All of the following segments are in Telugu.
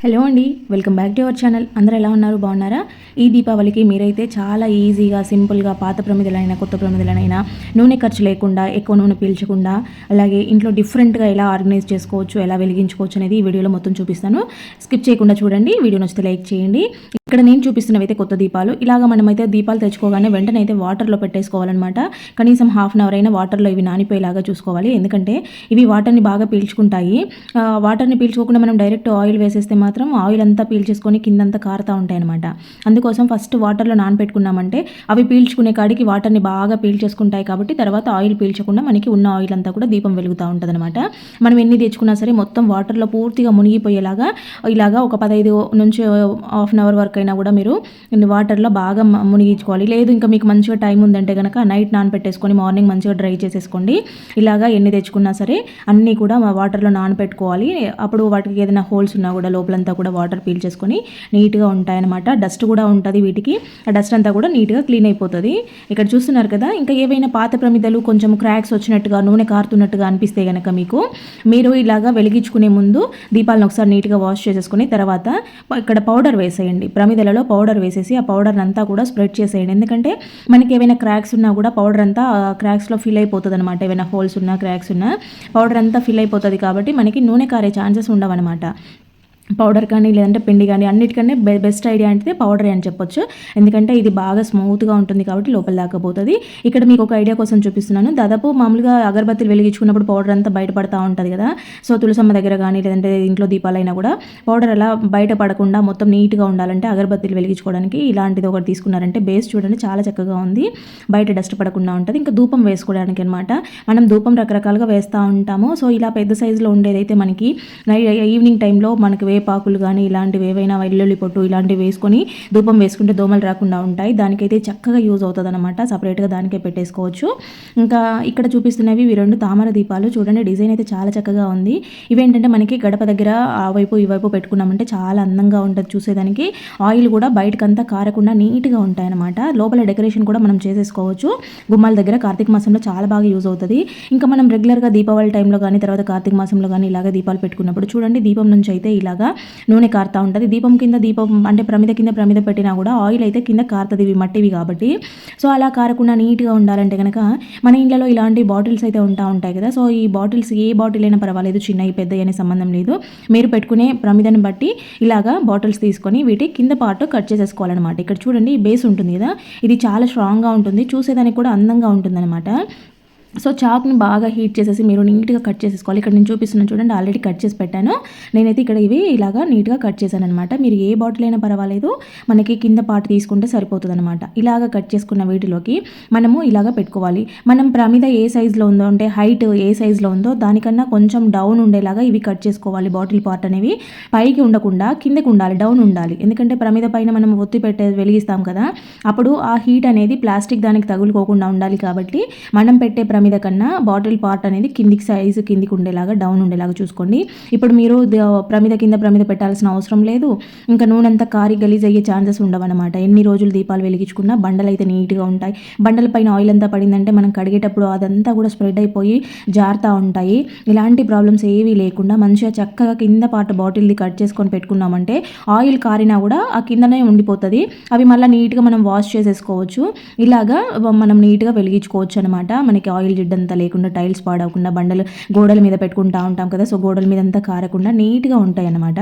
హలో అండి welcome back to our channel. అందరూ ఎలా ఉన్నారు? బాగున్నారా? ఈ దీపావళికి మీరైతే చాలా ఈజీగా సింపుల్గా పాత ప్రమిదలైనా కొత్త ప్రమిదలైనా నూనె ఖర్చు లేకుండా ఎక్కువ నూనె పీల్చకుండా అలాగే ఇంట్లో డిఫరెంట్గా ఎలా ఆర్గనైజ్ చేసుకోవచ్చు ఎలా వెలిగించుకోవచ్చు అనేది ఈ వీడియోలో మొత్తం చూపిస్తాను. స్కిప్ చేయకుండా చూడండి వీడియో నచ్చితే లైక్ చేయండి. ఇక్కడ నేను చూపిస్తున్నవి అయితే కొత్త దీపాలు. ఇలాగ మనమైతే దీపాలు తెచ్చుకోగానే వెంటనే అయితే వాటర్లో పెట్టేసుకోవాలన్నమాట. కనీసం హాఫ్ అన్ అవర్ అయినా వాటర్లో ఇవి నానిపోయేలాగా చూసుకోవాలి. ఎందుకంటే ఇవి వాటర్ని బాగా పీల్చుకుంటాయి. వాటర్ని పీల్చుకోకుండా మనం డైరెక్ట్ ఆయిల్ వేసేస్తే మాత్రం ఆయిల్ అంతా పీల్చేసుకొని కిందంతా కారుతూ ఉంటాయి అనమాట అందుకోసం ఫస్ట్ వాటర్లో నానబెట్టుకున్నామంటే అవి పీల్చుకునే కాడికి వాటర్ని బాగా పీల్చేసుకుంటాయి కాబట్టి తర్వాత ఆయిల్ పీల్చకుండా మనకి ఉన్న ఆయిల్ అంతా కూడా దీపం వెలుగుతూ ఉంటుంది అనమాట మనం ఎన్ని తెచ్చుకున్నా సరే మొత్తం వాటర్లో పూర్తిగా మునిగిపోయేలాగా ఇలాగా ఒక పదహైదు నుంచి హాఫ్ అన్ అవర్ వరకు అయినా కూడా మీరు వాటర్లో బాగా మునిగించుకోవాలి. లేదు ఇంకా మీకు మంచిగా టైం ఉందంటే కనుక నైట్ నానబెట్టేసుకొని మార్నింగ్ మంచిగా డ్రై చేసేసుకోండి. ఇలాగా ఎన్ని తెచ్చుకున్నా సరే అన్నీ కూడా వాటర్లో నానబెట్టుకోవాలి అప్పుడు వాటికి ఏదైనా హోల్స్ ఉన్నా కూడా లోపల లోపలంతా కూడా వాటర్ పీల్ చేసుకొని నీట్గా ఉంటాయన్నమాట. డస్ట్ కూడా ఉంటుంది వీటికి. ఆ డస్ట్ అంతా కూడా నీట్గా క్లీన్ అయిపోతుంది. ఇక్కడ చూస్తున్నారు కదా ఇంకా ఏవైనా పాత ప్రమిదలు కొంచెం క్రాక్స్ వచ్చినట్టుగా నూనె కారుతున్నట్టుగా అనిపిస్తే కనుక మీకు మీరు ఇలాగా వెలిగించుకునే ముందు దీపాలను ఒకసారి నీట్గా వాష్ చేసేసుకుని తర్వాత ఇక్కడ పౌడర్ వేసేయండి. ప్రమిదలలో పౌడర్ వేసేసి ఆ పౌడర్ అంతా కూడా స్ప్రెడ్ చేసేయండి. ఎందుకంటే మనకి ఏమైనా క్రాక్స్ ఉన్నా కూడా పౌడర్ అంతా క్రాక్స్లో ఫిల్ అయిపోతుంది అనమాట ఏమైనా హోల్స్ ఉన్నా క్రాక్స్ ఉన్నా పౌడర్ అంతా ఫిల్ అయిపోతుంది కాబట్టి మనకి నూనె కారే ఛాన్సెస్ ఉండవన్నమాట. పౌడర్ కానీ లేదంటే పిండి కానీ అన్నిటికన్నా బె బెస్ట్ ఐడియా అంటే పౌడర్ అని చెప్పొచ్చు. ఎందుకంటే ఇది బాగా స్మూత్గా ఉంటుంది కాబట్టి లోపల దాకపోతుంది ఇక్కడ మీకు ఒక ఐడియా కోసం చూపిస్తున్నాను. దాదాపు మామూలుగా అగరబత్తిలు వెలిగించుకున్నప్పుడు పౌడర్ అంతా బయటపడతా ఉంటుంది కదా. సో తులసమ్మ దగ్గర కానీ లేదంటే ఇంట్లో దీపాలైనా కూడా పౌడర్ అలా బయట పడకుండా మొత్తం నీట్గా ఉండాలంటే అగరబత్తిలు వెలిగించుకోవడానికి ఇలాంటిది ఒకటి తీసుకున్నారంటే బేస్ చూడండి చాలా చక్కగా ఉంది. బయట డస్ట్ పడకుండా ఉంటుంది. ఇంకా ధూపం వేసుకోవడానికి అనమాట మనం ధూపం రకరకాలుగా వేస్తూ ఉంటాము. సో ఇలా పెద్ద సైజులో ఉండేదైతే మనకి ఈవినింగ్ టైంలో మనకి కరివేపాకులు కానీ ఇలాంటివి ఏవైనా వెల్లుల్లి పొట్టు ఇలాంటివి వేసుకొని ధూపం వేసుకుంటే దోమలు రాకుండా ఉంటాయి. దానికైతే చక్కగా యూజ్ అవుతుంది అనమాట సపరేట్గా దానికే పెట్టేసుకోవచ్చు. ఇంకా ఇక్కడ చూపిస్తున్నవి ఇవి రెండు తామర దీపాలు. చూడండి డిజైన్ అయితే చాలా చక్కగా ఉంది. ఇవేంటంటే మనకి గడప దగ్గర ఆ వైపు ఈ వైపు పెట్టుకున్నామంటే చాలా అందంగా ఉంటుంది చూసేదానికి. ఆయిల్ కూడా బయటకంతా కారకుండా నీట్గా ఉంటాయన్నమాట. లోపల డెకరేషన్ కూడా మనం చేసేసుకోవచ్చు. గుమ్మాల దగ్గర కార్తీక మాసంలో చాలా బాగా యూజ్ అవుతుంది. ఇంకా మనం రెగ్యులర్గా దీపావళి టైంలో కానీ తర్వాత కార్తీక మాసంలో కానీ ఇలాగ దీపాలు పెట్టుకున్నప్పుడు చూడండి దీపం నుంచి అయితే ఇలాగా నూనె కారుతూ ఉంటుంది. దీపం కింద దీపం అంటే ప్రమిద కింద ప్రమిద పెట్టినా కూడా ఆయిల్ అయితే కింద కారుతుంది ఇవి మట్టివి కాబట్టి. సో అలా కారకుండా నీట్గా ఉండాలంటే కనుక మన ఇంట్లో ఇలాంటి బాటిల్స్ అయితే ఉంటా ఉంటాయి కదా. సో ఈ బాటిల్స్ ఏ బాటిల్ అయినా పర్వాలేదు చిన్నవి పెద్దవి అనే సంబంధం లేదు. మీరు పెట్టుకునే ప్రమిదను బట్టి ఇలాగా బాటిల్స్ తీసుకొని వీటి కింద పార్ట్ కట్ చేసేసుకోవాలన్నమాట. ఇక్కడ చూడండి బేస్ ఉంటుంది కదా. ఇది చాలా స్ట్రాంగ్గా ఉంటుంది. చూసేదానికి కూడా అందంగా ఉంటుంది సో చాక్ని బాగా హీట్ చేసేసి మీరు నీట్గా కట్ చేసేసుకోవాలి. ఇక్కడ నేను చూపిస్తున్నాను చూడండి ఆల్రెడీ కట్ చేసి పెట్టాను. నేనైతే ఇక్కడ ఇవి ఇలాగా నీట్గా కట్ చేశాను అనమాట మీరు ఏ బాటిల్ అయినా పర్వాలేదు మనకి కింద పార్ట్ తీసుకుంటే సరిపోతుంది అనమాట ఇలాగ కట్ చేసుకున్న వీటిలోకి మనము ఇలాగ పెట్టుకోవాలి. మనం ప్రమిద ఏ సైజులో ఉందో అంటే హైట్ ఏ సైజులో ఉందో దానికన్నా కొంచెం డౌన్ ఉండేలాగా ఇవి కట్ చేసుకోవాలి. బాటిల్ పార్ట్ అనేవి పైకి ఉండకుండా కిందకి ఉండాలి డౌన్ ఉండాలి. ఎందుకంటే ప్రమిద పైన మనం ఒత్తి పెట్టే వెలిగిస్తాం కదా అప్పుడు ఆ హీట్ అనేది ప్లాస్టిక్ దానికి తగులుకోకుండా ఉండాలి కాబట్టి మనం పెట్టే ప్రమిద మీద కన్నా బాటిల్ పార్ట్ అనేది కిందికి సైజు కిందికి ఉండేలాగా డౌన్ ఉండేలాగా చూసుకోండి. ఇప్పుడు మీరు ప్రమిద కింద ప్రమిద పెట్టాల్సిన అవసరం లేదు. ఇంకా నూనె అంతా కారి గలీజ్ అయ్యే ఛాన్సెస్ ఉండవన్నమాట. ఎన్ని రోజులు దీపాలు వెలిగించుకున్నా బండలు అయితే నీట్గా ఉంటాయి. బండల పైన ఆయిల్ అంతా పడిందంటే మనం కడిగేటప్పుడు అదంతా కూడా స్ప్రెడ్ అయిపోయి జారుతూ ఉంటాయి. ఇలాంటి ప్రాబ్లమ్స్ ఏవీ లేకుండా మంచిగా చక్కగా కింద పాట బాటిల్ది కట్ చేసుకొని పెట్టుకున్నామంటే ఆయిల్ కారినా కూడా ఆ కిందనే ఉండిపోతుంది. అవి మళ్ళీ నీట్గా మనం వాష్ చేసేసుకోవచ్చు. ఇలాగా మనం నీట్గా వెలిగించుకోవచ్చు అనమాట మనకి ఆయిల్ జిడ్డంతా లేకుండా టైల్స్ పాడవకుండా బండలు గోడల మీద పెట్టుకుంటా ఉంటాం కదా సో గోడల మీద అంతా కారకుండా నీట్గా ఉంటాయి అనమాట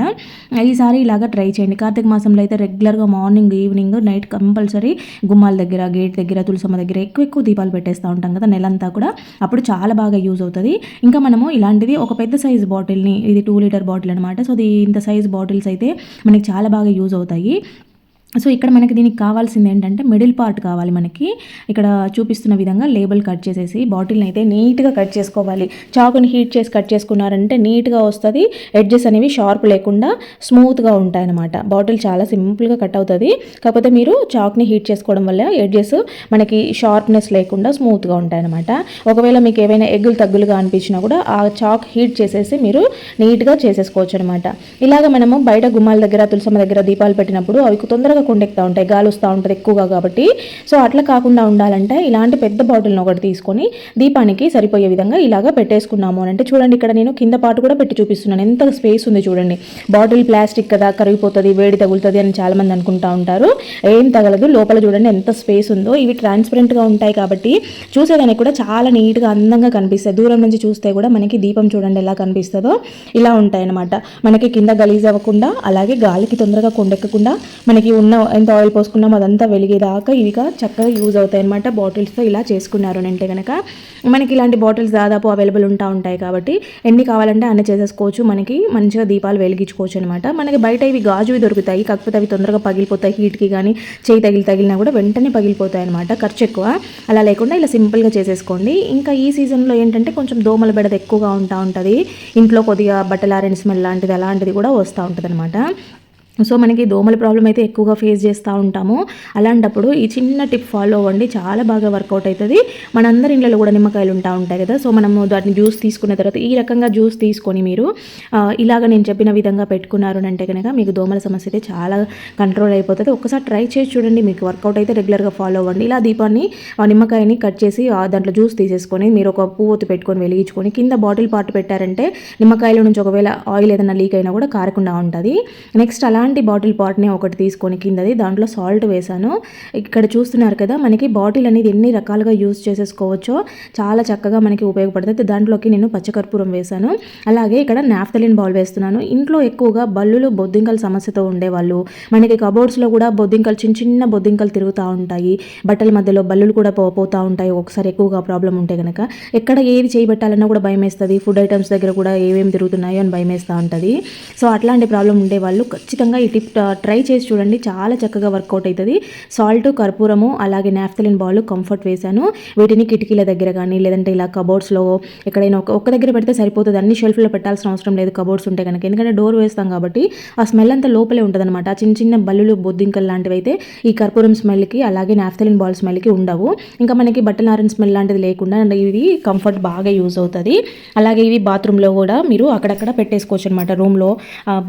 ఈసారి ఇలాగా ట్రై చేయండి. కార్తీక మాసంలో అయితే రెగ్యులర్గా మార్నింగ్ ఈవినింగ్ నైట్ కంపల్సరీ గుమ్మాల దగ్గర గేట్ దగ్గర తులసమ్మ దగ్గర ఎక్కువ ఎక్కువ దీపాలు పెట్టేస్తూ ఉంటాం కదా నెలంతా కూడా. అప్పుడు చాలా బాగా యూజ్ అవుతుంది. ఇంకా మనము ఇలాంటిది ఒక పెద్ద సైజ్ బాటిల్ని ఇది టూ లీటర్ బాటిల్ అనమాట సో ఇది ఇంత సైజ్ బాటిల్స్ అయితే మనకి చాలా బాగా యూజ్ అవుతాయి. సో ఇక్కడ మనకి దీనికి కావాల్సింది ఏంటంటే మిడిల్ పార్ట్ కావాలి మనకి. ఇక్కడ చూపిస్తున్న విధంగా లేబుల్ కట్ చేసేసి బాటిల్ని అయితే నీట్గా కట్ చేసుకోవాలి. చాకుని హీట్ చేసి కట్ చేసుకున్నారంటే నీట్గా వస్తుంది. ఎడ్జెస్ అనేవి షార్ప్ లేకుండా స్మూత్గా ఉంటాయన్నమాట. బాటిల్ చాలా సింపుల్గా కట్ అవుతుంది. కాకపోతే మీరు చాక్ని హీట్ చేసుకోవడం వల్ల ఎడ్జెస్ మనకి షార్ప్నెస్ లేకుండా స్మూత్గా ఉంటాయి అనమాట ఒకవేళ మీకు ఏవైనా ఎగ్గులు తగ్గులుగా అనిపించినా కూడా ఆ చాక్ హీట్ చేసేసి మీరు నీట్గా చేసేసుకోవచ్చు అనమాట ఇలాగ మనము బయట గుమ్మాల దగ్గర తులసమ్మ దగ్గర దీపాలు పెట్టినప్పుడు అవి తొందరగా కొండెక్తూ ఉంటాయి గాలి వస్తూ ఉంటుంది ఎక్కువగా కాబట్టి. సో అట్లా కాకుండా ఉండాలంటే ఇలాంటి పెద్ద బాటిల్ని ఒకటి తీసుకొని దీపానికి సరిపోయే విధంగా ఇలాగ పెట్టేసుకున్నాము అని అంటే చూడండి ఇక్కడ నేను కింద పాటు కూడా పెట్టి చూపిస్తున్నాను. ఎంత స్పేస్ ఉంది చూడండి. బాటిల్ ప్లాస్టిక్ కదా కరిగిపోతుంది వేడి తగులుతుంది అని చాలా మంది అనుకుంటా ఉంటారు. ఏం తగలదు లోపల చూడండి ఎంత స్పేస్ ఉందో. ఇవి ట్రాన్స్పరెంట్గా ఉంటాయి కాబట్టి చూసేదానికి కూడా చాలా నీట్గా అందంగా కనిపిస్తాయి. దూరం నుంచి చూస్తే కూడా మనకి దీపం చూడండి ఎలా కనిపిస్తుందో. ఇలా ఉంటాయి అన్నమాట మనకి కింద గలీజ్ అవ్వకుండా అలాగే గాలికి తొందరగా కొండెక్కకుండా మనకి ఉన్న ఎంత ఆయిల్ పోసుకున్నాం అదంతా వెలిగేదాకా ఇవిగా చక్కగా యూజ్ అవుతాయి అనమాట బాటిల్స్తో ఇలా చేసుకున్నారు అని అంటే కనుక మనకి ఇలాంటి బాటిల్స్ దాదాపు అవైలబుల్ ఉంటా ఉంటాయి కాబట్టి ఎన్ని కావాలంటే అన్ని చేసేసుకోవచ్చు. మనకి మంచిగా దీపాలు వెలిగించుకోవచ్చు అనమాట మనకి బయట ఇవి గాజువి దొరుకుతాయి కాకపోతే అవి తొందరగా పగిలిపోతాయి హీట్కి కానీ చేయి తగిలి తగిలినా కూడా వెంటనే పగిలిపోతాయి అనమాట ఖర్చు ఎక్కువ. అలా లేకుండా ఇలా సింపుల్గా చేసేసుకోండి. ఇంకా ఈ సీజన్లో ఏంటంటే కొంచెం దోమల బెడద ఎక్కువగా ఉంటా ఉంటుంది. ఇంట్లో కొద్దిగా బట్టలారెన్ స్మెల్ లాంటిది అలాంటిది కూడా వస్తూ ఉంటుంది అనమాట సో మనకి దోమల ప్రాబ్లం అయితే ఎక్కువగా ఫేస్ చేస్తూ ఉంటాము. అలాంటప్పుడు ఈ చిన్న టిప్ ఫాలో అవ్వండి. చాలా బాగా వర్కౌట్ అవుతుంది. మనందరి ఇళ్ళలో కూడా నిమ్మకాయలు ఉంటా ఉంటాయి కదా. సో మనము దాన్ని జ్యూస్ తీసుకున్న తర్వాత ఈ రకంగా జ్యూస్ తీసుకొని మీరు ఇలాగ నేను చెప్పిన విధంగా పెట్టుకున్నారు అంటే కనుక మీకు దోమల సమస్య అయితే చాలా కంట్రోల్ అయిపోతుంది. ఒకసారి ట్రై చేసి చూడండి. మీకు వర్కౌట్ అయితే రెగ్యులర్గా ఫాలో అవ్వండి. ఇలా దీపాన్ని ఆ నిమ్మకాయని కట్ చేసి దాంట్లో జ్యూస్ తీసేసుకొని మీరు ఒక పువ్వుతో పెట్టుకొని వెలిగించుకొని కింద బాటిల్ పాటు పెట్టారంటే నిమ్మకాయల నుంచి ఒకవేళ ఆయిల్ ఏదైనా లీక్ అయినా కూడా కారకుండా ఉంటుంది. నెక్స్ట్ అలా ఇలాంటి బాటిల్ పాట్నే ఒకటి తీసుకొని కిందది దాంట్లో సాల్ట్ వేశాను. ఇక్కడ చూస్తున్నారు కదా మనకి బాటిల్ అనేది ఎన్ని రకాలుగా యూస్ చేసేసుకోవచ్చో చాలా చక్కగా మనకి ఉపయోగపడుతుంది. దాంట్లోకి నేను పచ్చకర్పూరం వేశాను. అలాగే ఇక్కడ నాఫ్తలిన్ బాల్ వేస్తున్నాను. ఇంట్లో ఎక్కువగా బల్లులు బొద్దింకల సమస్యతో ఉండేవాళ్ళు. మనకి కబోర్డ్స్లో కూడా బొద్దింకలు చిన్న చిన్న బొద్దింకలు తిరుగుతూ ఉంటాయి. బట్టల మధ్యలో బల్లులు కూడా పో ఉంటాయి. ఒకసారి ఎక్కువగా ప్రాబ్లం ఉంటే కనుక ఎక్కడ ఏది చేయబెట్టాలన్నా కూడా భయం వేస్తుంది ఫుడ్ ఐటమ్స్ దగ్గర కూడా ఏమేమి తిరుగుతున్నాయో అని భయం వేస్తూ ఉంటుంది. సో అట్లాంటి ప్రాబ్లం ఉండే వాళ్ళు ఖచ్చితంగా ఈ టిప్ ట్రై చేసి చూడండి. చాలా చక్కగా వర్కౌట్ అవుతుంది. సాల్ట్ కర్పూరము అలాగే నాఫ్తలిన్ బాల్ కంఫర్ట్ వేశాను. వీటిని కిటికీల దగ్గర కానీ లేదంటే ఇలా కబోర్డ్స్లో ఎక్కడైనా ఒక ఒక్క దగ్గర పెడితే సరిపోతుంది. అన్ని షెల్ఫ్లో పెట్టాల్సిన అవసరం లేదు కబోర్డ్స్ ఉంటే కనుక ఎందుకంటే డోర్ వేస్తాం కాబట్టి ఆ స్మెల్ అంతా లోపలే ఉంటుందన్నమాట. చిన్న చిన్న బల్లులు బొద్దింకలు లాంటివి అయితే ఈ కర్పూరం స్మెల్కి అలాగే నాఫ్తలిన్ బాల్ స్మెల్కి ఉండవు. ఇంకా మనకి బట్టల నారన్ స్మెల్ లాంటిది లేకుండా అండ్ ఇది కంఫర్ట్ బాగా యూజ్ అవుతుంది. అలాగే ఇవి బాత్రూంలో కూడా మీరు అక్కడక్కడ పెట్టేసుకోవచ్చు అనమాట రూమ్లో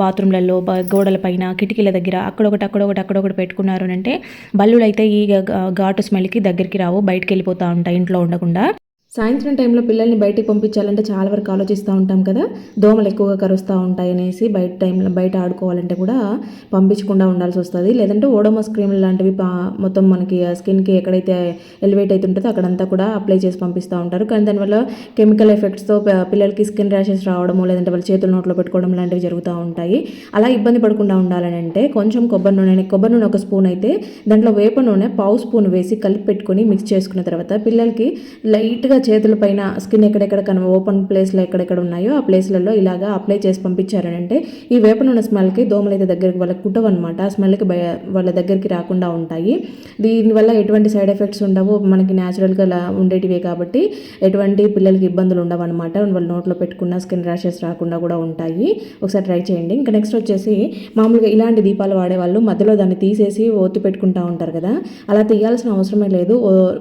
బాత్రూమ్లలో గోడల పైన కిటికీల దగ్గర అక్కడొకటి అక్కడొకటి అక్కడొకటి పెట్టుకున్నారు అంటే బల్లులు అయితే ఈ గా- ఘాటు స్మెల్కి దగ్గరికి రావు బయటకు వెళ్ళిపోతూ ఉంటాయి ఇంట్లో ఉండకుండా. సాయంత్రం టైంలో పిల్లల్ని బయటికి పంపించాలంటే చాలా వరకు ఆలోచిస్తూ ఉంటాం కదా. దోమలు ఎక్కువగా కరుస్తూ ఉంటాయి అనేసి బయట టైంలో బయట ఆడుకోవాలంటే కూడా పంపించకుండా ఉండాల్సి వస్తుంది. లేదంటే ఓడోమోస్ క్రీమ్లు లాంటివి పా- మొత్తం మనకి స్కిన్కి ఎక్కడైతే ఎలివేట్ అవుతుంటుందో అక్కడంతా కూడా అప్లై చేసి పంపిస్తూ ఉంటారు. కానీ దానివల్ల కెమికల్ ఎఫెక్ట్స్తో పిల్లలకి స్కిన్ ర్యాషెస్ రావడము లేదంటే వాళ్ళ చేతులు నోట్లో పెట్టుకోవడం లాంటివి జరుగుతూ ఉంటాయి. అలా ఇబ్బంది పడకుండా ఉండాలని అంటే కొంచెం కొబ్బరి నూనె కొబ్బరి నూనె ఒక స్పూన్ అయితే దాంట్లో వేప నూనె పావు స్పూన్ వేసి కలిపి పెట్టుకొని మిక్స్ చేసుకున్న తర్వాత పిల్లలకి లైట్గా చేతులపైన స్కిన్ ఎక్కడెక్కడ కన ఓపెన్ ప్లేస్లో ఎక్కడెక్కడ ఉన్నాయో ఆ ప్లేస్లలో ఇలాగా అప్లై చేసి పంపించారంటే ఈ వేప నూనె స్మెల్కి దోమలు అయితే దగ్గరికి వాళ్ళకి కుట్టవు అనమాట ఆ స్మెల్కి భయ వాళ్ళ దగ్గరికి రాకుండా ఉంటాయి. దీనివల్ల ఎటువంటి సైడ్ ఎఫెక్ట్స్ ఉండవు. మనకి న్యాచురల్గా ఉండేటివే కాబట్టి ఎటువంటి పిల్లలకి ఇబ్బందులు ఉండవు అనమాట వాళ్ళు నోట్లో పెట్టుకున్న స్కిన్ ర్యాషెస్ రాకుండా కూడా ఉంటాయి. ఒకసారి ట్రై చేయండి. ఇంకా నెక్స్ట్ వచ్చేసి మామూలుగా ఇలాంటి దీపాలు వాడేవాళ్ళు మధ్యలో దాన్ని తీసేసి ఒత్తి పెట్టుకుంటా ఉంటారు కదా. అలా తీయాల్సిన అవసరమే లేదు.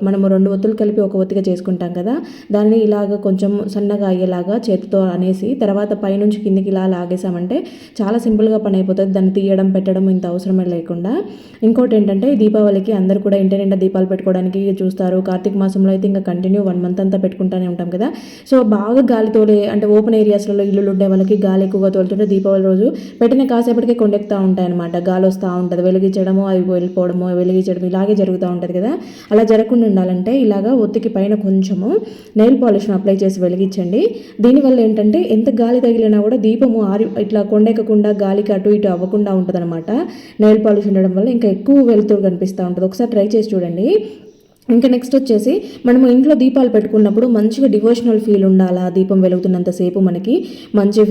మనము రెండు ఒత్తులు కలిపి ఒక ఒత్తిగా చేసుకుంటాం కదా. దాన్ని ఇలాగ కొంచెం సన్నగా అయ్యేలాగా చేతితో అనేసి తర్వాత పైనుంచి కిందికి ఇలా లాగేసామంటే చాలా సింపుల్గా పని అయిపోతుంది. దాన్ని తీయడం పెట్టడం ఇంత అవసరమే లేకుండా. ఇంకోటి ఏంటంటే దీపావళికి అందరూ కూడా ఇంటి నిండా దీపాలు పెట్టుకోవడానికి చూస్తారు. కార్తీక మాసంలో అయితే ఇంకా కంటిన్యూ వన్ మంత్ అంతా పెట్టుకుంటూనే ఉంటాం కదా. సో బాగా గాలి తోలే అంటే ఓపెన్ ఏరియాస్లలో ఇల్లులు ఉండే వాళ్ళకి గాలి ఎక్కువగా తోలుతుంటే దీపావళి రోజు పెట్టిన కాసేపటికే కొండెక్కుతూ ఉంటాయి అనమాట గాలి వస్తూ ఉంటుంది. వెలిగించడము అవి వెళ్ళిపోవడము వెలిగించడం ఇలాగే జరుగుతూ ఉంటుంది కదా. అలా జరగకుండా ఉండాలంటే ఇలాగా ఒత్తికి పైన కొంచెము నెయిల్ పాలిష్ను అప్లై చేసి వెలిగించండి. దీనివల్ల ఏంటంటే ఎంత గాలి తగిలినా కూడా దీపము ఆరి ఇట్లా కొండెక్కకుండా గాలికి అటు ఇటు అవ్వకుండా ఉంటుందన్నమాట. నెయిల్ పాలిష్ ఉండడం వల్ల ఇంకా ఎక్కువ వెలుతురు కనిపిస్తూ ఉంటుంది. ఒకసారి ట్రై చేసి చూడండి. ఇంకా నెక్స్ట్ వచ్చేసి మనము ఇంట్లో దీపాలు పెట్టుకున్నప్పుడు మంచిగా డివోషనల్ ఫీల్ ఉండాలా? దీపం వెలుగుతున్నంతసేపు మనకి మంచి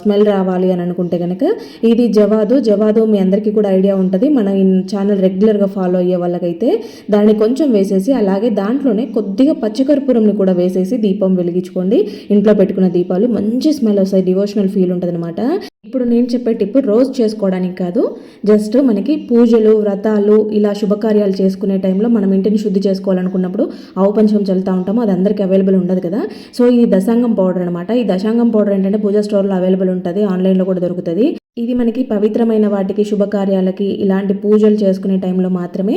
స్మెల్ రావాలి అని అనుకుంటే కనుక ఇది జవాదు. జవాదు మీ అందరికీ కూడా ఐడియా ఉంటుంది. మన ఛానల్ రెగ్యులర్గా ఫాలో అయ్యే వాళ్ళకైతే దాన్ని కొంచెం వేసేసి అలాగే దాంట్లోనే కొద్దిగా పచ్చకర్పూరంని కూడా వేసేసి దీపం వెలిగించుకోండి. ఇంట్లో పెట్టుకున్న దీపాలు మంచి స్మెల్ వస్తాయి. డివోషనల్ ఫీల్ ఉంటుంది అనమాట ఇప్పుడు నేను చెప్పే టిప్ రోజు చేసుకోవడానికి కాదు జస్ట్ మనకి పూజలు వ్రతాలు ఇలా శుభకార్యాలు చేసుకునే టైంలో మనం ఇంటిని శుద్ధి చేసుకోవాలనుకున్నప్పుడు ఆవు పంచకం చల్లుతూ ఉంటాము అది అందరికీ అవైలబుల్ ఉండదు కదా. సో ఇది దశాంగం పౌడర్ అనమాట ఈ దశాంగం పౌడర్ ఏంటంటే పూజా స్టోర్లో అవైలబుల్ ఉంటుంది ఆన్లైన్లో కూడా దొరుకుతుంది. ఇది మనకి పవిత్రమైన వాటికి శుభకార్యాలకి ఇలాంటి పూజలు చేసుకునే టైంలో మాత్రమే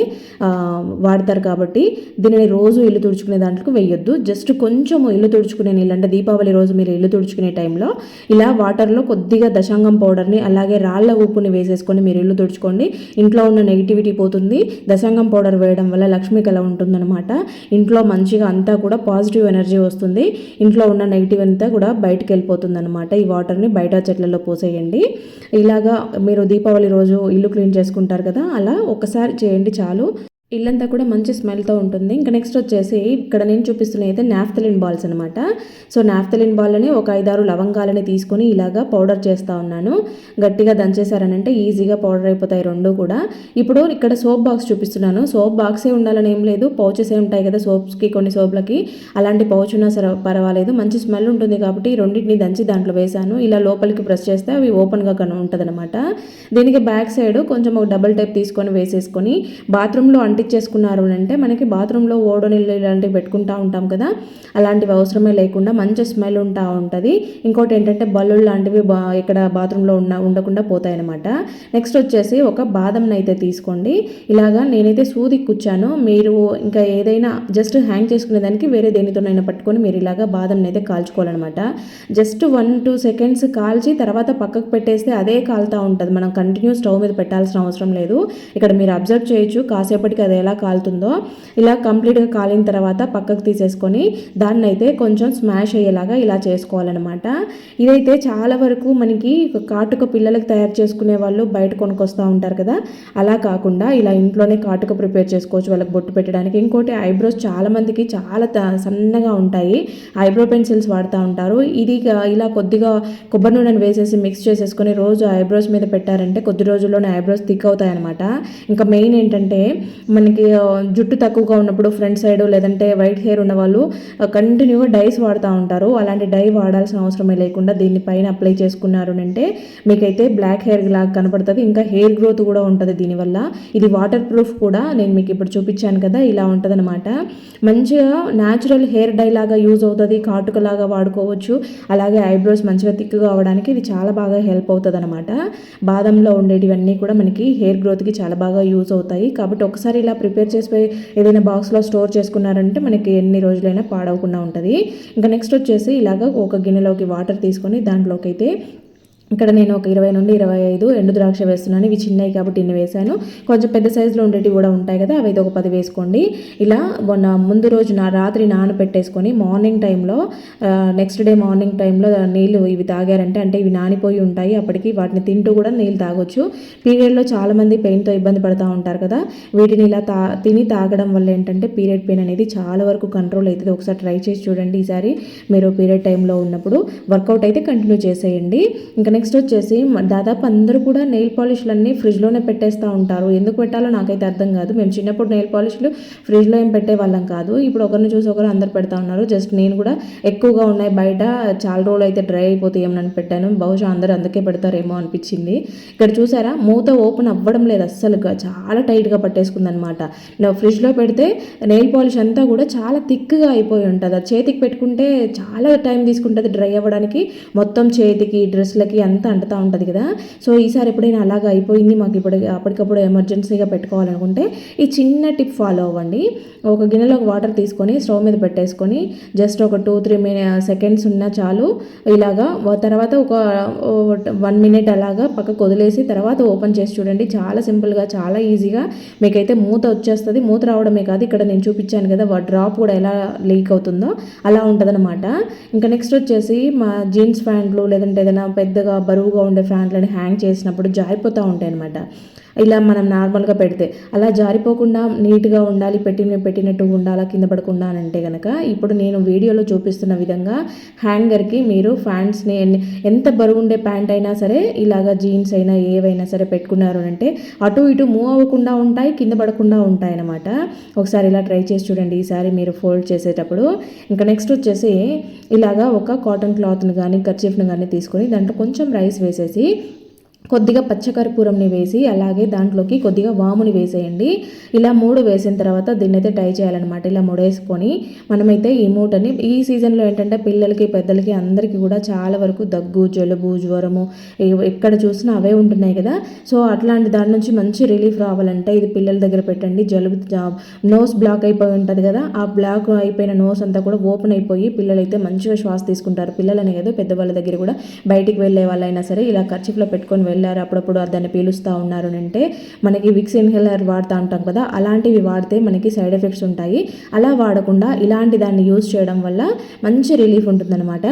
వాడతారు కాబట్టి దీనిని రోజు ఇల్లు తుడుచుకునే దాంట్లో వేయొద్దు. జస్ట్ కొంచెం ఇల్లు తుడుచుకునే నీళ్ళు అంటే దీపావళి రోజు మీరు ఇల్లు తుడుచుకునే టైంలో ఇలా వాటర్లో కొద్దిగా దశాంగం పౌడర్ని అలాగే రాళ్ళ ఉప్పుని వేసేసుకొని మీరు ఇల్లు తుడుచుకోండి. ఇంట్లో ఉన్న నెగిటివిటీ పోతుంది. దశాంగం పౌడర్ వేయడం వల్ల లక్ష్మి కళ ఉంటుందన్నమాట. ఇంట్లో మంచిగా అంతా కూడా పాజిటివ్ ఎనర్జీ వస్తుంది. ఇంట్లో ఉన్న నెగిటివ్ అంతా కూడా బయటకు వెళ్ళిపోతుంది అనమాట ఈ వాటర్ని బయట చెట్లలో పోసేయండి. ఇలాగా మీరు దీపావళి రోజు ఇల్లు క్లీన్ చేసుకుంటారు కదా అలా ఒకసారి చేయండి చాలు. ఇల్లంతా కూడా మంచి స్మెల్తో ఉంటుంది. ఇంకా నెక్స్ట్ వచ్చేసి ఇక్కడ నేను చూపిస్తున్న అయితే నాఫ్తలిన్ బాల్స్ అనమాట సో నాఫ్తలిన్ బాల్ని ఒక ఐదారు లవంగాలని తీసుకొని ఇలాగా పౌడర్ చేస్తూ ఉన్నాను. గట్టిగా దంచేసారనంటే ఈజీగా పౌడర్ అయిపోతాయి రెండు కూడా. ఇప్పుడు ఇక్కడ సోప్ బాక్స్ చూపిస్తున్నాను. సోప్ బాక్సే ఉండాలని ఏం లేదు. పౌచెస్ ఏ ఉంటాయి కదా సోప్స్కి కొన్ని సోప్లకి. అలాంటి పౌచ్ ఉన్నా సరే పర్వాలేదు. మంచి స్మెల్ ఉంటుంది కాబట్టి రెండింటిని దంచి దాంట్లో వేశాను. ఇలా లోపలికి ప్రెస్ చేస్తే అవి ఓపెన్గా కను ఉంటుంది దీనికి బ్యాక్ సైడ్ కొంచెం ఒక డబుల్ టైప్ తీసుకొని వేసేసుకొని బాత్రూంలో అంటించేసుకున్నారు అంటే మనకి బాత్రూంలో ఓడో నీళ్ళు ఇలాంటివి పెట్టుకుంటూ ఉంటాం కదా అలాంటివి అవసరమే లేకుండా మంచి స్మెల్ ఉంటా ఉంటుంది. ఇంకోటి ఏంటంటే బల్లు లాంటివి బా ఇక్కడ బాత్రూంలో ఉన్న ఉండకుండా పోతాయి అనమాట నెక్స్ట్ వచ్చేసి ఒక బాదంని అయితే తీసుకోండి. ఇలాగా నేనైతే సూది కూర్చాను మీరు ఇంకా ఏదైనా జస్ట్ హ్యాంగ్ చేసుకునే దానికి వేరే దేనితోనైనా పట్టుకొని మీరు ఇలాగా బాదంని అయితే కాల్చుకోవాలన్నమాట. జస్ట్ వన్ టూ సెకండ్స్ కాల్చి తర్వాత పక్కకు పెట్టేస్తే అదే కాలుతూ ఉంటుంది. మనం కంటిన్యూ స్టవ్ మీద పెట్టాల్సిన అవసరం లేదు. ఇక్కడ మీరు అబ్జర్వ్ చేయొచ్చు. కాసేపటికి అది ఎలా కాలుతుందో ఇలా కంప్లీట్గా కాలిన తర్వాత పక్కకు తీసేసుకొని దాన్ని అయితే కొంచెం స్మాష్ అయ్యేలాగా ఇలా చేసుకోవాలన్నమాట. ఇదైతే చాలా వరకు మనకి కాటుక పిల్లలకి తయారు చేసుకునే వాళ్ళు బయట కొనుక్కొస్తూ ఉంటారు కదా. అలా కాకుండా ఇలా ఇంట్లోనే కాటుక ప్రిపేర్ చేసుకోవచ్చు వాళ్ళకి బొట్టు పెట్టడానికి. ఇంకోటి ఐబ్రోస్ చాలామందికి చాలా సన్నగా ఉంటాయి. ఐబ్రో పెన్సిల్స్ వాడుతూ ఉంటారు. ఇది ఇలా కొద్దిగా కొబ్బరి నూనెను వేసేసి మిక్స్ చేసేసుకొని రోజు ఐబ్రోస్ మీద పెట్టారంటే కొద్ది రోజుల్లోనే ఐబ్రోస్ థిక్ అవుతాయి అనమాట ఇంకా మెయిన్ ఏంటంటే మనకి జుట్టు తక్కువగా ఉన్నప్పుడు ఫ్రంట్ సైడ్ లేదంటే వైట్ హెయిర్ ఉన్న వాళ్ళు కంటిన్యూగా డైస్ వాడుతూ ఉంటారు. అలాంటి డై వాడాల్సిన అవసరమే లేకుండా దీనిపైన అప్లై చేసుకున్నారు అంటే మీకైతే బ్లాక్ హెయిర్ లాగా కనపడుతుంది. ఇంకా హెయిర్ గ్రోత్ కూడా ఉంటుంది దీనివల్ల. ఇది వాటర్ ప్రూఫ్ కూడా నేను మీకు ఇప్పుడు చూపించాను కదా ఇలా ఉంటుంది మంచిగా న్యాచురల్ హెయిర్ డై లాగా యూజ్ అవుతుంది. కాటుకలాగా వాడుకోవచ్చు. అలాగే ఐబ్రోస్ మంచిగా థిక్గా అవడానికి ఇది చాలా బాగా హెల్ప్ అవుతుంది అనమాట బాదంలో ఉండేటివన్నీ కూడా మనకి హెయిర్ గ్రోత్కి చాలా బాగా యూజ్ అవుతాయి. కాబట్టి ఒకసారి ఇలా ప్రిపేర్ చేసి ఏదైనా బాక్స్లో స్టోర్ చేసుకున్నారంటే మనకి ఎన్ని రోజులైనా పాడవకుండా ఉంటుంది. ఇంకా నెక్స్ట్ వచ్చేసి ఇలాగ ఒక గిన్నెలోకి వాటర్ తీసుకొని దాంట్లోకి అయితే ఇక్కడ నేను ఒక ఇరవై నుండి ఇరవై ఐదు ఎండు ద్రాక్ష వేస్తున్నాను. ఇవి చిన్నవి కాబట్టి ఇన్ని వేసాను కొంచెం పెద్ద సైజులో ఉండేటివి కూడా ఉంటాయి కదా అవి ఒక పది వేసుకోండి. ఇలా మొన్న ముందు రోజు నా రాత్రి నానబెట్టేసుకొని మార్నింగ్ టైంలో నెక్స్ట్ డే మార్నింగ్ టైంలో నీళ్ళు ఇవి తాగారంటే అంటే ఇవి నానిపోయి ఉంటాయి. అప్పటికి వాటిని తింటూ కూడా నీళ్ళు తాగొచ్చు. పీరియడ్లో చాలామంది పెయిన్తో ఇబ్బంది పడుతూ ఉంటారు కదా వీటిని ఇలా తా తిని తాగడం వల్ల ఏంటంటే పీరియడ్ పెయిన్ అనేది చాలా వరకు కంట్రోల్ అవుతుంది. ఒకసారి ట్రై చేసి చూడండి ఈసారి మీరు పీరియడ్ టైంలో ఉన్నప్పుడు. వర్కౌట్ అయితే కంటిన్యూ చేసేయండి. ఇంకా నెక్స్ట్ వచ్చేసి దాదాపు అందరూ కూడా నెయిల్ పాలిష్లన్నీ ఫ్రిడ్జ్లోనే పెట్టేస్తూ ఉంటారు. ఎందుకు పెట్టాలో నాకైతే అర్థం కాదు. మేము చిన్నప్పుడు నెయిల్ పాలిష్లు ఫ్రిడ్జ్లో ఏం పెట్టే వాళ్ళం కాదు. ఇప్పుడు ఒకరిని చూసి ఒకరు అందరు పెడతా ఉన్నారు. జస్ట్ నేను కూడా ఎక్కువగా ఉన్నాయి. బయట చాలా రోజులు అయితే డ్రై అయిపోతాయి. ఏమని పెట్టాను. బహుశా అందరూ అందుకే పెడతారేమో అనిపించింది. ఇక్కడ చూసారా? మూత ఓపెన్ అవ్వడం లేదు అస్సలుగా చాలా టైట్గా పట్టేసుకుందనమాట. ఫ్రిడ్జ్లో పెడితే నెయిల్ పాలిష్ అంతా కూడా చాలా థిక్గా అయిపోయి ఉంటుంది. అది చేతికి పెట్టుకుంటే చాలా టైం తీసుకుంటుంది డ్రై అవ్వడానికి. మొత్తం చేతికి డ్రెస్లకి అంతా అంటుతూ ఉంటుంది కదా. సో ఈసారి ఎప్పుడైనా అలాగ అయిపోయింది మాకు ఇప్పుడు అప్పటికప్పుడు ఎమర్జెన్సీగా పెట్టుకోవాలనుకుంటే ఈ చిన్న టిప్ ఫాలో అవ్వండి. ఒక గిన్నెలోకి వాటర్ తీసుకొని స్టవ్ మీద పెట్టేసుకొని జస్ట్ ఒక టూ త్రీ మిని సెకండ్స్ ఉన్నా చాలు. ఇలాగా తర్వాత ఒక వన్ మినిట్ అలాగా పక్కకు వదిలేసి తర్వాత ఓపెన్ చేసి చూడండి. చాలా సింపుల్గా చాలా ఈజీగా మీకైతే మూత వచ్చేస్తుంది. మూత రావడమే కాదు ఇక్కడ నేను చూపించాను కదా డ్రాప్ కూడా ఎలా లీక్ అవుతుందో అలా ఉంటుందన్నమాట. ఇంకా నెక్స్ట్ వచ్చేసి మా జీన్స్ ప్యాంట్లు లేదంటే ఏదైనా పెద్దగా బరువుగా ఉండే ఫ్యాన్లను హ్యాంగ్ చేసినప్పుడు జారిపోతూ ఉంటాయి అనమాట ఇలా మనం నార్మల్గా పెడితే అలా జారిపోకుండా నీట్గా ఉండాలి పెట్టిన పెట్టినట్టు ఉండాలా కింద పడకుండా అని అంటే కనుక ఇప్పుడు నేను వీడియోలో చూపిస్తున్న విధంగా హ్యాంగర్కి మీరు ఫ్యాంట్స్ని ఎంత బరువు ఉండే ప్యాంట్ అయినా సరే ఇలాగా జీన్స్ అయినా ఏవైనా సరే పెట్టుకున్నారు అని అంటే అటు ఇటు మూవ్ అవ్వకుండా ఉంటాయి కింద పడకుండా ఉంటాయి అన్నమాట. ఒకసారి ఇలా ట్రై చేసి చూడండి. ఈసారి మీరు ఫోల్డ్ చేసేటప్పుడు ఇంకా నెక్స్ట్ వచ్చేసి ఇలాగా ఒక కాటన్ క్లాత్ని కానీ కర్చీఫ్ని కానీ తీసుకొని దాంట్లో కొంచెం రైస్ వేసేసి కొద్దిగా పచ్చకర్పూరంని వేసి అలాగే దాంట్లోకి కొద్దిగా వాముని వేసేయండి. ఇలా మూడు వేసిన తర్వాత దీన్ని అయితే ట్రై చేయాలన్నమాట. ఇలా ముడేసుకొని మనమైతే ఈ మూటని ఈ సీజన్లో ఏంటంటే పిల్లలకి పెద్దలకి అందరికీ కూడా చాలా వరకు దగ్గు జలుబు జ్వరము ఎక్కడ చూసినా అవే ఉంటున్నాయి కదా. సో అట్లాంటి దాని నుంచి మంచి రిలీఫ్ రావాలంటే ఇది పిల్లల దగ్గర పెట్టండి. జలుబు నోస్ బ్లాక్ అయిపోయి ఉంటుంది కదా ఆ బ్లాక్ అయిపోయిన నోస్ అంతా కూడా ఓపెన్ అయిపోయి పిల్లలైతే మంచిగా శ్వాస తీసుకుంటారు. పిల్లలనే కదా పెద్దవాళ్ళ దగ్గర కూడా బయటికి వెళ్ళే వాళ్ళైనా సరే ఇలా ఖర్చులో పెట్టుకొని వెళ్ళారు అప్పుడప్పుడు దాన్ని పీలుస్తూ ఉన్నారు అని అంటే మనకి విక్స్ ఇన్హేలర్ వాడుతూ ఉంటాం కదా అలాంటివి వాడితే మనకి సైడ్ ఎఫెక్ట్స్ ఉంటాయి. అలా వాడకుండా ఇలాంటి దాన్ని యూజ్ చేయడం వల్ల మంచి రిలీఫ్ ఉంటుందన్నమాట.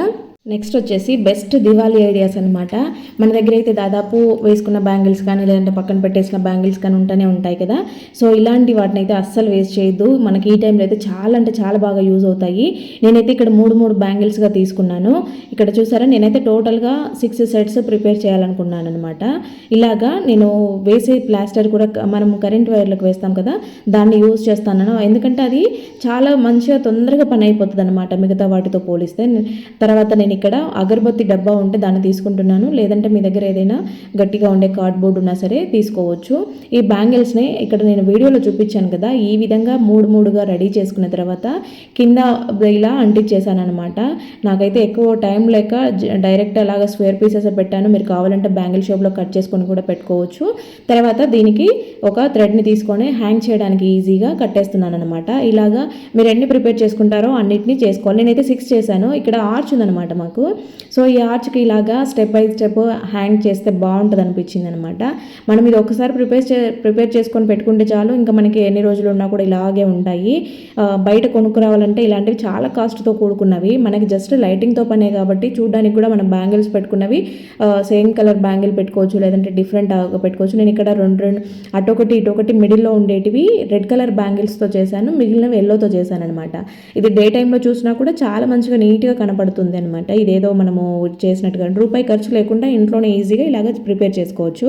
నెక్స్ట్ వచ్చేసి బెస్ట్ దివాళీ ఐడియాస్ అనమాట మన దగ్గర అయితే దాదాపు వేసుకున్న బ్యాంగిల్స్ కానీ లేదంటే పక్కన పెట్టేసిన బ్యాంగిల్స్ కానీ ఉంటూనే ఉంటాయి కదా. సో ఇలాంటి వాటిని అయితే అస్సలు వేస్ట్ చేయొద్దు. మనకి ఈ టైంలో అయితే చాలా అంటే చాలా బాగా యూజ్ అవుతాయి. నేనైతే ఇక్కడ మూడు మూడు బ్యాంగిల్స్గా తీసుకున్నాను. ఇక్కడ చూసారా నేనైతే టోటల్గా సిక్స్ సెట్స్ ప్రిపేర్ చేయాలనుకున్నాను అనమాట ఇలాగా నేను వేసే ప్లాస్టర్ కూడా మనం కరెంట్ వైర్లకు వేస్తాం కదా దాన్ని యూజ్ చేస్తాను ఎందుకంటే అది చాలా మంచిగా తొందరగా పని అయిపోతుంది అనమాట మిగతా వాటితో పోలిస్తే. తర్వాత నేను ఇక్కడ అగరబత్తి డబ్బా ఉంటే దాన్ని తీసుకుంటున్నాను. లేదంటే మీ దగ్గర ఏదైనా గట్టిగా ఉండే కార్డ్బోర్డ్ ఉన్నా సరే తీసుకోవచ్చు. ఈ బ్యాంగిల్స్ని ఇక్కడ నేను వీడియోలో చూపించాను కదా ఈ విధంగా మూడు మూడుగా రెడీ చేసుకున్న తర్వాత కింద ఇలా అంటించేసానమాట నాకైతే ఎక్కువ టైం లేక డైరెక్ట్ అలాగ స్క్వేర్ పీసెస్ పెట్టాను. మీరు కావాలంటే బ్యాంగిల్ షేప్లో కట్ చేసుకొని కూడా పెట్టుకోవచ్చు. తర్వాత దీనికి ఒక థ్రెడ్ని తీసుకొని హ్యాంగ్ చేయడానికి ఈజీగా కట్టేస్తున్నాను అనమాట ఇలాగా మీరు ఎన్ని ప్రిపేర్ చేసుకుంటారో అన్నిటిని చేసుకోవాలి. నేనైతే సిక్స్ చేశాను. ఇక్కడ ఆర్చ్ ఉందన్నమాట మాకు. సో ఈ ఆర్చ్కి ఇలాగా స్టెప్ బై స్టెప్ హ్యాంగ్ చేస్తే బాగుంటుంది అనిపించింది అనమాట మనం ఇది ఒకసారి ప్రిపేర్ చే ప్రిపేర్ చేసుకొని పెట్టుకుంటే చాలు ఇంకా మనకి ఎన్ని రోజులు ఉన్నా కూడా ఇలాగే ఉంటాయి. బయట కొనుక్కురావాలంటే ఇలాంటివి చాలా కాస్ట్తో కూడుకున్నవి. మనకి జస్ట్ లైటింగ్తో పనే కాబట్టి చూడడానికి కూడా మనం బ్యాంగిల్స్ పెట్టుకున్నవి. సేమ్ కలర్ బ్యాంగిల్ పెట్టుకోవచ్చు లేదంటే డిఫరెంట్ పెట్టుకోవచ్చు. నేను ఇక్కడ రెండు రెండు అటొకటి ఇటొకటి మిడిల్లో ఉండేటివి. రెడ్ కలర్ బ్యాంగిల్స్తో చేశాను మిగిలినవి ఎల్లోతో చేశాను అనమాట ఇది డే టైంలో చూసినా కూడా చాలా మంచిగా నీట్గా కనపడుతుంది అనమాట. ఇదేదో మనము చేసినట్టుగా రూపాయి ఖర్చు లేకుండా ఇంట్లోనే ఈజీగా ఇలాగ ప్రిపేర్ చేసుకోవచ్చు.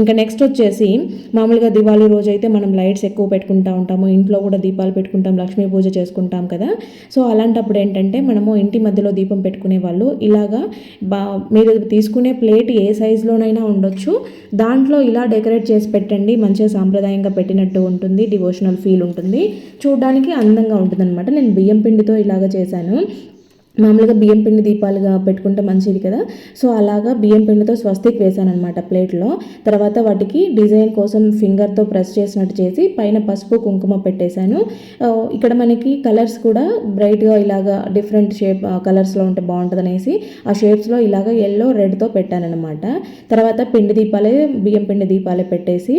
ఇంకా నెక్స్ట్ వచ్చేసి మామూలుగా దివాళీ రోజు అయితే మనం లైట్స్ ఎక్కువ పెట్టుకుంటా ఉంటాము. ఇంట్లో కూడా దీపాలు పెట్టుకుంటాం లక్ష్మీ పూజ చేసుకుంటాం కదా. సో అలాంటప్పుడు ఏంటంటే మనము ఇంటి మధ్యలో దీపం పెట్టుకునే వాళ్ళు ఇలాగా బా మీరు తీసుకునే ప్లేట్ ఏ సైజులోనైనా ఉండొచ్చు. దాంట్లో ఇలా డెకరేట్ చేసి పెట్టండి. మంచిగా సాంప్రదాయంగా పెట్టినట్టు ఉంటుంది. డివోషనల్ ఫీల్ ఉంటుంది. చూడడానికి అందంగా ఉంటుంది అనమాట నేను బియ్యం పిండితో ఇలాగ చేశాను. మామూలుగా బియ్యం పిండి దీపాలుగా పెట్టుకుంటే మంచిది కదా. సో అలాగా బియ్యం పిండితో స్వస్తిక్ వేసాను అనమాట ప్లేట్లో. తర్వాత వాటికి డిజైన్ కోసం ఫింగర్తో ప్రెస్ చేసినట్టు చేసి పైన పసుపు కుంకుమ పెట్టేశాను. ఇక్కడ మనకి కలర్స్ కూడా బ్రైట్గా ఇలాగా డిఫరెంట్ షేప్ కలర్స్లో ఉంటే బాగుంటుంది అనేసి ఆ షేప్స్లో ఇలాగ ఎల్లో రెడ్తో పెట్టానన్నమాట. తర్వాత పిండి దీపాలే బియ్యం పిండి దీపాలే పెట్టేసి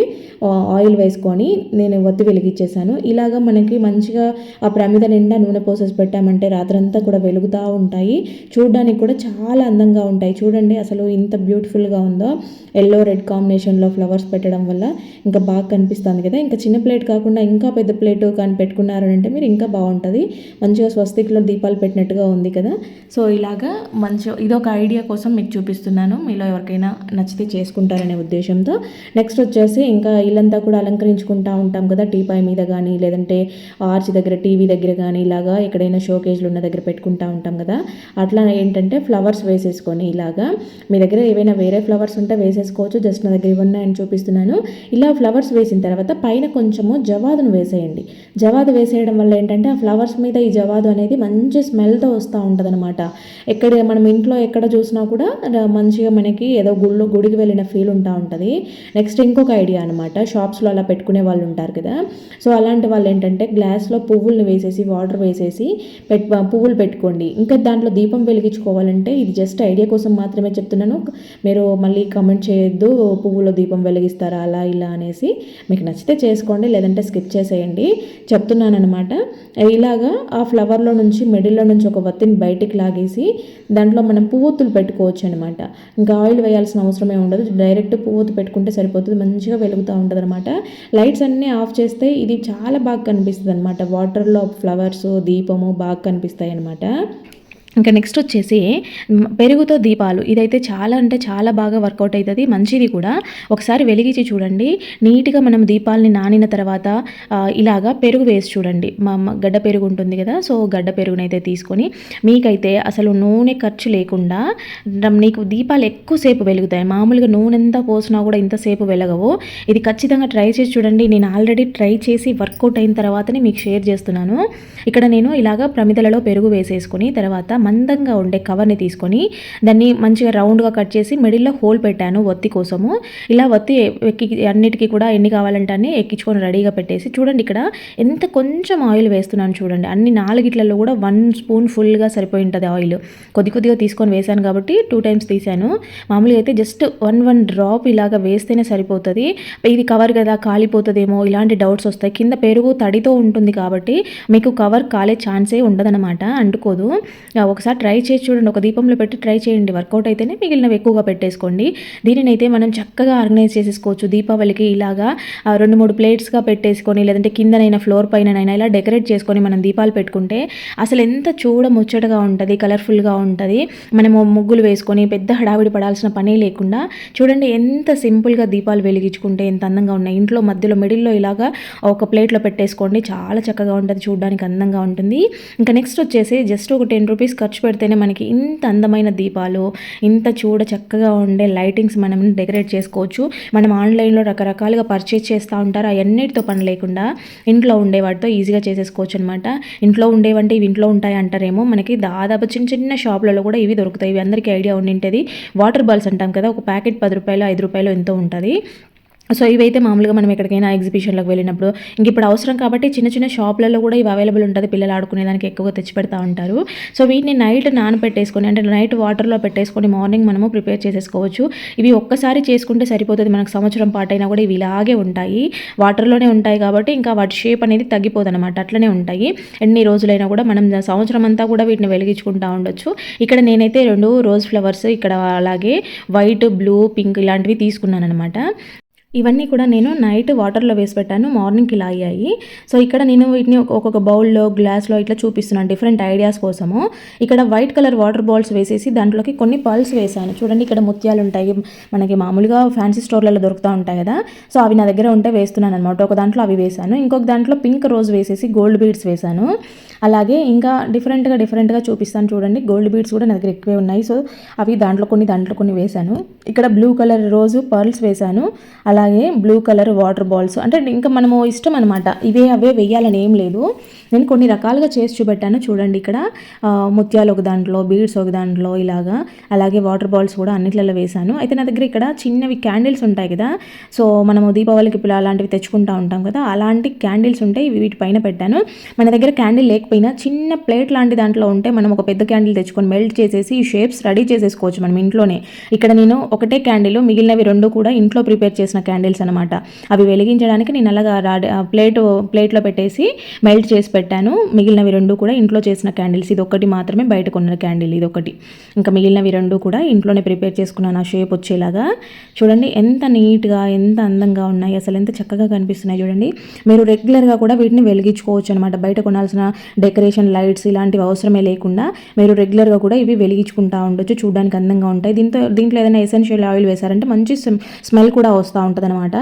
ఆయిల్ వేసుకొని నేను ఒత్తి వెలిగించేశాను ఇలాగ మనకి మంచిగా ఆ ప్రమిద నిండా నూనె పోసేసి పెట్టామంటే రాత్రంతా కూడా వెలుగుతా ఉంటాయి. చూడడానికి కూడా చాలా అందంగా ఉంటాయి. చూడండి అసలు ఇంత బ్యూటిఫుల్గా ఉందో. ఎల్లో రెడ్ కాంబినేషన్లో ఫ్లవర్స్ పెట్టడం వల్ల ఇంకా బాగా కనిపిస్తుంది కదా. ఇంకా చిన్న ప్లేట్ కాకుండా ఇంకా పెద్ద ప్లేట్ కానీ పెట్టుకున్నారు అంటే మీరు ఇంకా బాగుంటుంది. మంచిగా స్వస్తిక్లో దీపాలు పెట్టినట్టుగా ఉంది కదా. సో ఇలాగా మంచి ఇదొక ఐడియా కోసం మీకు చూపిస్తున్నాను. మీలో ఎవరికైనా నచ్చితే చేసుకుంటారనే ఉద్దేశంతో. నెక్స్ట్ వచ్చేసి ఇంకా ఇల్లంతా కూడా అలంకరించుకుంటా ఉంటాం కదా. టీపాయ్ మీద కానీ లేదంటే ఆర్చ్ దగ్గర టీవీ దగ్గర కానీ ఇలాగా ఎక్కడైనా షోకేజ్లు ఉన్న దగ్గర పెట్టుకుంటా ఉంటాం. కదా. అట్లా ఏంటంటే ఫ్లవర్స్ వేసేసుకొని ఇలాగా మీ దగ్గర ఏవైనా వేరే ఫ్లవర్స్ ఉంటే వేసేసుకోవచ్చు. జస్ట్ నా దగ్గర ఇవి ఉన్నాయని చూపిస్తున్నాను. ఇలా ఫ్లవర్స్ వేసిన తర్వాత పైన కొంచెము జవాదును వేసేయండి. జవాదు వేసేయడం వల్ల ఏంటంటే ఆ ఫ్లవర్స్ మీద ఈ జవాదు అనేది మంచి స్మెల్తో వస్తూ ఉంటుంది అనమాట ఎక్కడ మనం ఇంట్లో ఎక్కడ చూసినా కూడా మంచిగా మనకి ఏదో గుళ్ళు గుడికి వెళ్ళిన ఫీల్ ఉంటా ఉంటుంది. నెక్స్ట్ ఇంకొక ఐడియా అనమాట షాప్స్లో అలా పెట్టుకునే వాళ్ళు ఉంటారు కదా. సో అలాంటి వాళ్ళు ఏంటంటే గ్లాస్లో పువ్వుల్ని వేసేసి వాటర్ వేసేసి పెట్ పువ్వులు పెట్టుకోండి. ఇంకా దాంట్లో దీపం వెలిగించుకోవాలంటే ఇది జస్ట్ ఐడియా కోసం మాత్రమే చెప్తున్నాను. మీరు మళ్ళీ కమెంట్ చేయొద్దు పువ్వులో దీపం వెలిగిస్తారా అలా ఇలా అనేసి. మీకు నచ్చితే చేసుకోండి లేదంటే స్కిప్ చేసేయండి. చెప్తున్నాను అనమాట ఇలాగా ఆ ఫ్లవర్లో నుంచి మిడిల్లో నుంచి ఒక వత్తిని బయటికి లాగేసి దాంట్లో మనం పువ్వొత్తులు పెట్టుకోవచ్చు అనమాట ఇంకా ఆయిల్ వేయాల్సిన అవసరమే ఉండదు. డైరెక్ట్ పువ్వొత్తు పెట్టుకుంటే సరిపోతుంది. మంచిగా వెలుగుతూ ఉంటుంది అనమాట లైట్స్ అన్నీ ఆఫ్ చేస్తే ఇది చాలా బాగా కనిపిస్తుంది అనమాట వాటర్లో ఫ్లవర్స్ దీపము బాగా కనిపిస్తాయి అనమాట ఇంకా నెక్స్ట్ వచ్చేసి పెరుగుతో దీపాలు. ఇదైతే చాలా అంటే చాలా బాగా వర్కౌట్ అవుతుంది మంచిది కూడా. ఒకసారి వెలిగించి చూడండి. నీట్గా మనం దీపాలని నానిన తర్వాత ఇలాగా పెరుగు వేసి చూడండి. మా గడ్డ పెరుగు ఉంటుంది కదా సో గడ్డ పెరుగునైతే తీసుకొని మీకైతే అసలు నూనె ఖర్చు లేకుండా నీకు దీపాలు ఎక్కువసేపు వెలుగుతాయి. మామూలుగా నూనె ఎంత పోసినా కూడా ఇంతసేపు వెలగవు. ఇది ఖచ్చితంగా ట్రై చేసి చూడండి. నేను ఆల్రెడీ ట్రై చేసి వర్కౌట్ అయిన తర్వాతనే మీకు షేర్ చేస్తున్నాను. ఇక్కడ నేను ఇలాగ ప్రమిదలలో పెరుగు వేసేసుకుని తర్వాత మందంగా ఉండే కవర్ని తీసుకొని దాన్ని మంచిగా రౌండ్గా కట్ చేసి మిడిల్లో హోల్ పెట్టాను ఒత్తి కోసము. ఇలా ఒత్తి ఎక్కి అన్నిటికీ కూడా ఎన్ని కావాలంటే అన్ని ఎక్కించుకొని రెడీగా పెట్టేసి చూడండి ఇక్కడ ఎంత కొంచెం ఆయిల్ వేస్తున్నాను చూడండి. అన్ని నాలుగిట్లలో కూడా వన్ స్పూన్ ఫుల్గా సరిపోయి ఉంటుంది ఆయిల్ కొద్ది కొద్దిగా తీసుకొని వేశాను కాబట్టి టూ టైమ్స్ తీశాను. మామూలుగా అయితే జస్ట్ వన్ వన్ డ్రాప్ ఇలాగ వేస్తేనే సరిపోతుంది. ఇది కవర్ కదా కాలిపోతుందేమో ఇలాంటి డౌట్స్ వస్తాయి. కింద పెరుగు తడితో ఉంటుంది కాబట్టి మీకు కవర్ కాలే ఛాన్సే ఉండదన్నమాట. అంటుకోదు. ఒకసారి ట్రై చేసి చూడండి. ఒక దీపంలో పెట్టి ట్రై చేయండి. వర్కౌట్ అయితేనే మిగిలినవి ఎక్కువగా పెట్టేసుకోండి. దీనినైతే మనం చక్కగా ఆర్గనైజ్ చేసేసుకోవచ్చు. దీపావళికి ఇలాగా రెండు మూడు ప్లేట్స్గా పెట్టేసుకొని లేదంటే కిందనైనా ఫ్లోర్ పైననైనా ఇలా డెకరేట్ చేసుకొని మనం దీపాలు పెట్టుకుంటే అసలు ఎంత చూడ ముచ్చటగా ఉంటుంది కలర్ఫుల్గా ఉంటుంది. మనము ముగ్గులు వేసుకొని పెద్ద హడావిడి పడాల్సిన పనే లేకుండా చూడండి ఎంత సింపుల్గా దీపాలు వెలిగించుకుంటే ఎంత అందంగా ఉన్నాయి. ఇంట్లో మధ్యలో మిడిల్లో ఇలాగా ఒక ప్లేట్లో పెట్టేసుకోండి. చాలా చక్కగా ఉంటుంది. చూడడానికి అందంగా ఉంటుంది. ఇంకా నెక్స్ట్ వచ్చేసి జస్ట్ ఒక టెన్ రూపీస్ ఖర్చు పెడితేనే మనకి ఇంత అందమైన దీపాలు ఇంత చూడ చక్కగా ఉండే లైటింగ్స్ మనం డెకరేట్ చేసుకోవచ్చు. మనం ఆన్లైన్లో రకరకాలుగా పర్చేస్ చేస్తూ ఉంటారు. అవన్నిటితో పని లేకుండా ఇంట్లో ఉండే వాటితో ఈజీగా చేసేసుకోవచ్చు అనమాట ఇంట్లో ఉండేవంటే ఇవి ఇంట్లో ఉంటాయి అంటారేమో. మనకి దాదాపు చిన్న చిన్న షాపులలో కూడా ఇవి దొరుకుతాయి. ఇవి అందరికీ ఐడియా ఉండింటది. వాటర్ బాల్స్ అంటాం కదా ఒక ప్యాకెట్ పది రూపాయలు ఐదు రూపాయలు ఎంతో ఉంటుంది. సో ఇవైతే మామూలుగా మనం ఎక్కడికైనా ఎగ్జిబిషన్లకు వెళ్ళినప్పుడు ఇంక ఇప్పుడు అవసరం కాబట్టి చిన్న చిన్న షాప్లలో కూడా ఇవి అవైలబుల్ ఉంటుంది పిల్లలు ఆడుకునేదానికి ఎక్కువగా తెచ్చి పెడతా ఉంటారు. సో వీటిని నైట్ నానబెట్టేసుకొని అంటే నైట్ వాటర్లో పెట్టేసుకొని మార్నింగ్ మనము ప్రిపేర్ చేసేసుకోవచ్చు. ఇవి ఒక్కసారి చేసుకుంటే సరిపోతుంది మనకు సంవత్సరం పాటైనా కూడా ఇవి ఇలాగే ఉంటాయి. వాటర్లోనే ఉంటాయి కాబట్టి ఇంకా వాటి షేప్ అనేది తగ్గిపోదు అనమాట అట్లనే ఉంటాయి. ఎన్ని రోజులైనా కూడా మనం సంవత్సరం అంతా కూడా వీటిని వెలిగించుకుంటా ఉండొచ్చు. ఇక్కడ నేనైతే రెండు రోజ్ ఫ్లవర్స్ ఇక్కడ అలాగే వైట్ బ్లూ పింక్ ఇలాంటివి తీసుకున్నాను అనమాట ఇవన్నీ కూడా నేను నైట్ వాటర్లో వేసి పెట్టాను మార్నింగ్కి ఇలా అయ్యాయి. సో ఇక్కడ నేను వీటిని ఒక్కొక్క బౌల్లో గ్లాస్లో ఇట్లా చూపిస్తున్నాను డిఫరెంట్ ఐడియాస్ కోసము. ఇక్కడ వైట్ కలర్ వాటర్ బాల్స్ వేసేసి దాంట్లోకి కొన్ని పర్ల్స్ వేసాను చూడండి ఇక్కడ ముత్యాలు ఉంటాయి మనకి మామూలుగా ఫ్యాన్సీ స్టోర్లలో దొరుకుతూ ఉంటాయి కదా. సో అవి నా దగ్గర ఉంటే వేస్తున్నాను అనమాట ఒక దాంట్లో అవి వేసాను ఇంకొక దాంట్లో పింక్ రోజ్ వేసేసి గోల్డ్ బీడ్స్ వేసాను అలాగే ఇంకా డిఫరెంట్గా డిఫరెంట్గా చూపిస్తాను చూడండి. గోల్డ్ బీడ్స్ కూడా నా దగ్గర ఎక్కువే ఉన్నాయి. సో అవి దాంట్లో కొన్ని దాంట్లో కొన్ని వేశాను. ఇక్కడ బ్లూ కలర్ రోజు పర్ల్స్ వేశాను. అలాగే బ్లూ కలర్ వాటర్ బాల్స్ అంటే ఇంకా మనము ఇష్టం అనమాట ఇవే అవే వేయాలని ఏం లేదు. నేను కొన్ని రకాలుగా చేసి చూపెట్టాను. చూడండి ఇక్కడ ముత్యాలు ఒక దాంట్లో బీడ్స్ ఒక దాంట్లో ఇలాగా అలాగే వాటర్ బాల్స్ కూడా అన్నిట్లలో వేశాను. అయితే నా దగ్గర ఇక్కడ చిన్నవి క్యాండిల్స్ ఉంటాయి కదా సో మనము దీపావళికి ఇప్పుడు అలాంటివి తెచ్చుకుంటా ఉంటాం కదా అలాంటి క్యాండిల్స్ ఉంటాయి. వీటి పైన పెట్టాను. మన దగ్గర క్యాండిల్ లేకపోయినా చిన్న ప్లేట్ లాంటి దాంట్లో ఉంటే మనం ఒక పెద్ద క్యాండిల్ తెచ్చుకొని మెల్ట్ చేసేసి ఈ షేప్స్ రెడీ చేసేసుకోవచ్చు మనం ఇంట్లోనే. ఇక్కడ నేను ఒకటే క్యాండిల్ మిగిలినవి రెండు కూడా ఇంట్లో ప్రిపేర్ చేసిన క్యాండిల్స్ అనమాట అవి వెలిగించడానికి నేను అలాగా ప్లేట్ ప్లేట్లో పెట్టేసి మెల్ట్ చేసి పెట్టాను. మిగిలినవి రెండు కూడా ఇంట్లో చేసిన క్యాండిల్స్ ఇది ఒకటి మాత్రమే బయట కొన్న క్యాండిల్ ఇది ఒకటి. ఇంకా మిగిలినవి రెండు కూడా ఇంట్లోనే ప్రిపేర్ చేసుకున్నాను. ఆ షేప్ వచ్చేలాగా. చూడండి ఎంత నీట్గా ఎంత అందంగా ఉన్నాయి. అసలు ఎంత చక్కగా కనిపిస్తున్నాయి చూడండి. మీరు రెగ్యులర్గా కూడా వీటిని వెలిగించుకోవచ్చు అనమాట బయట కొనాల్సిన డెకరేషన్ లైట్స్ ఇలాంటివి అవసరమే లేకుండా మీరు రెగ్యులర్గా కూడా ఇవి వెలిగించుకుంటా ఉండొచ్చు. చూడడానికి అందంగా ఉంటాయి. దీంతో దీంట్లో ఏదైనా ఎసెన్షియల్ ఆయిల్ వేశారంటే మంచి స్మెల్ కూడా వస్తూ ఉంటుంది అనమాట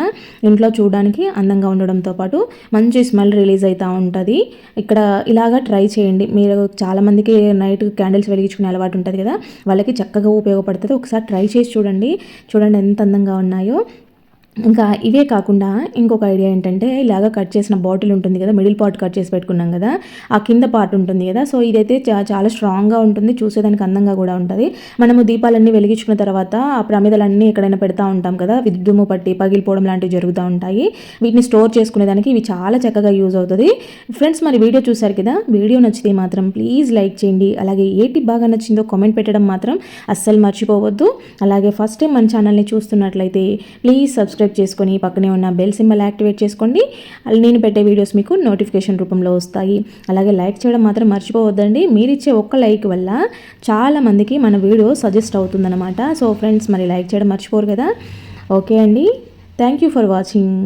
ఇంట్లో చూడడానికి అందంగా ఉండడంతో పాటు మంచి స్మెల్ రిలీజ్ అవుతూ ఉంటుంది. ఇక్కడ ఇలాగా ట్రై చేయండి. మీరు చాలామందికి నైట్ క్యాండిల్స్ వెలిగించుకునే అలవాటు ఉంటుంది కదా వాళ్ళకి చక్కగా ఉపయోగపడుతుంది. ఒకసారి ట్రై చేసి చూడండి. చూడండి ఎంత అందంగా ఉన్నాయో. ఇంకా ఇవే కాకుండా ఇంకొక ఐడియా ఏంటంటే ఇలాగ కట్ చేసిన బాటిల్ ఉంటుంది కదా మిడిల్ పార్ట్ కట్ చేసి పెట్టుకున్నాం కదా ఆ కింద పార్ట్ ఉంటుంది కదా. సో ఇదైతే చా- చాలా స్ట్రాంగ్గా ఉంటుంది చూసేదానికి అందంగా కూడా ఉంటుంది. మనము దీపాలన్నీ వెలిగించుకున్న తర్వాత ఆ ప్రమిదలన్నీ ఎక్కడైనా పెడతా ఉంటాం కదా విద్యుము పట్టి పగిలిపోవడం లాంటివి జరుగుతూ ఉంటాయి. వీటిని స్టోర్ చేసుకునేదానికి ఇవి చాలా చక్కగా యూజ్ అవుతుంది. ఫ్రెండ్స్ మరి వీడియో చూసారు కదా వీడియో నచ్చితే మాత్రం ప్లీజ్ లైక్ చేయండి. అలాగే ఏటి బాగా నచ్చిందో కామెంట్ పెట్టడం మాత్రం అస్సలు మర్చిపోవద్దు. అలాగే ఫస్ట్ టైం మన ఛానల్ని చూస్తున్నట్లయితే ప్లీజ్ సబ్స్క్రైబ్ చేసుకొని పక్కనే ఉన్న బెల్ సింబల్ యాక్టివేట్ చేసుకోండి. నేను పెట్టే వీడియోస్ మీకు నోటిఫికేషన్ రూపంలో వస్తాయి. అలాగే లైక్ చేయడం మాత్రం మర్చిపోవద్దండి. మీరు ఇచ్చే ఒక్క లైక్ వల్ల చాలామందికి మన వీడియో సజెస్ట్ అవుతుందన్నమాట. సో ఫ్రెండ్స్ మరి లైక్ చేయడం మర్చిపోరు కదా. ఓకే అండి. Thank you for watching.